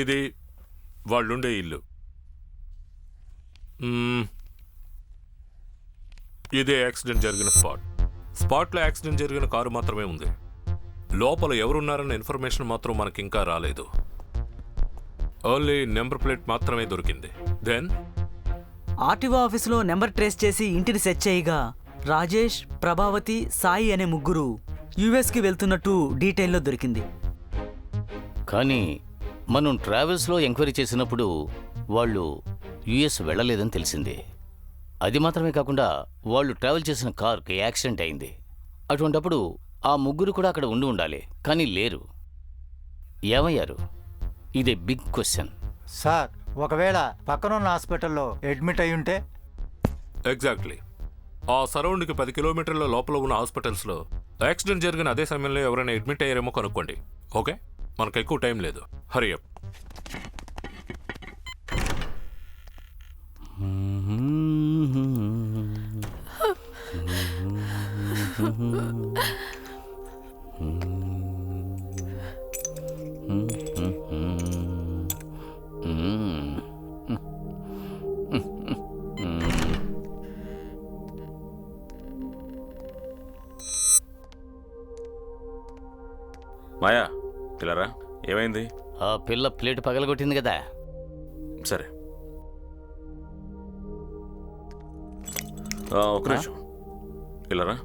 ఇది వాళ్ళుండే ఇల్లు. మ్మ్. ఇదే యాక్సిడెంట్ జరిగిన స్పాట్. స్పాట్లో యాక్సిడెంట్ జరిగిన కారు మాత్రమే ఉంది. లోపల ఎవరున్నారన్న ఇన్ఫర్మేషన్ మాత్రం మనకి ఇంకా రాలేదు. ఓన్లీ నెంబర్ ప్లేట్ మాత్రమే దొరికింది. దెన్? ఆర్టీఓ ఆఫీసులో నెంబర్ ట్రేస్ చేసి ఇంటిని సెట్ చేయగా రాజేష్ ప్రభావతి సాయి అనే ముగ్గురు యుఎస్కి వెళ్తున్నట్టు డీటెయిల్లో దొరికింది. కానీ మనం ట్రావెల్స్లో ఎంక్వైరీ చేసినప్పుడు వాళ్ళు యుఎస్ వెళ్ళలేదని తెలిసింది. అది మాత్రమే కాకుండా వాళ్ళు ట్రావెల్ చేసిన కార్కి యాక్సిడెంట్ అయింది. అటువంటప్పుడు ఆ ముగ్గురు కూడా అక్కడ ఉండి ఉండాలి కానీ లేరు. ఏమయ్యారు? ఇదే బిగ్ క్వశ్చన్. సార్ ఒకవేళ పక్కనున్న హాస్పిటల్లో అడ్మిట్ అయి ఉంటే? ఎగ్జాక్ట్లీ. ఆ సరౌండ్కి పది కిలోమీటర్ల లోపల ఉన్న హాస్పిటల్స్లో యాక్సిడెంట్ జరిగిన అదే సమయంలో ఎవరైనా అడ్మిట్ అయ్యారేమో కనుక్కోండి. ఓకే? మనకు ఎక్కువ టైం లేదు. హరియప్ మాయా పిల్లరా ఏమైంది? ఆ పిల్ల ప్లేట్ పగలగొట్టింది కదా. సరే. ఆ, ఒక నిమిషం. పిల్లరా.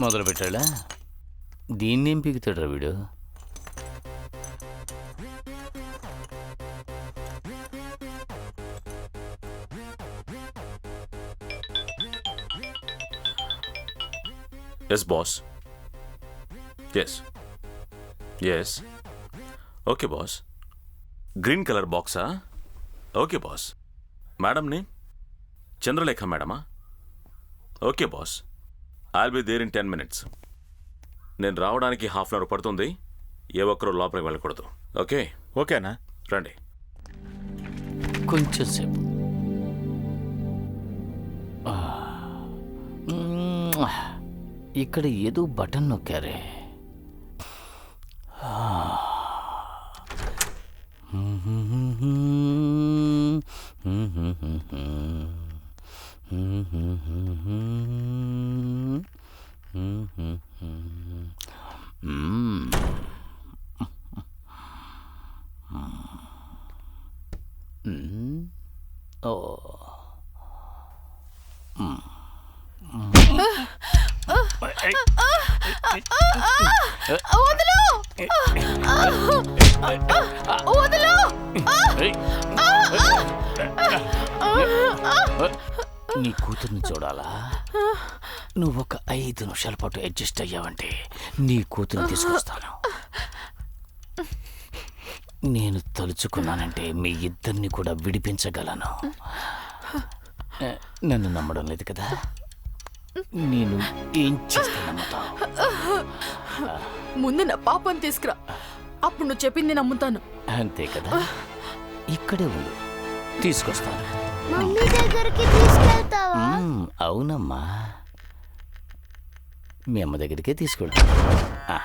మొదలు పెట్టాడా దీన్నేం పీకుతాడు వీడు? Yes boss yes yes okay boss green colour బాక్సా okay boss మేడంని Chandralekha మేడమా okay boss I'll be there in ten minutes నేను రావడానికి హాఫ్ అన్ అవర్ పడుతుంది. ఏ ఒక్కరూ లోపలికి వెళ్ళకూడదు. ఓకే ఓకేనా రండి. కొంచెం సేపు. ఇక్కడ ఏదో బటన్ నొక్కారే. వదలు! వదులు నీ కూతుర్ని చూడాలా? నువ్వు ఒక ఐదు నిమిషాల పాటు అడ్జస్ట్ అయ్యావంటే నీ కూతుర్ని తీసుకొస్తాను. నేను తలుచుకున్నానంటే మీ ఇద్దరిని కూడా విడిపించగలను. నన్ను నమ్మడం లేదు కదా? నేను ఏం చేస్తాను ముందు నా పాపని తీసుకురా. అప్పుడు నువ్వు చెప్పింది నమ్ముతాను. అంతే కదా? ఇక్కడే ఉండు. తీసుకొస్తాను. మమ్మీ దగ్గరికి తీసుకెళ్తావా? మ్మ్, అవునమ్మా. మీ అమ్మ దగ్గరికే తీసుకెళ్తాను. ఆ,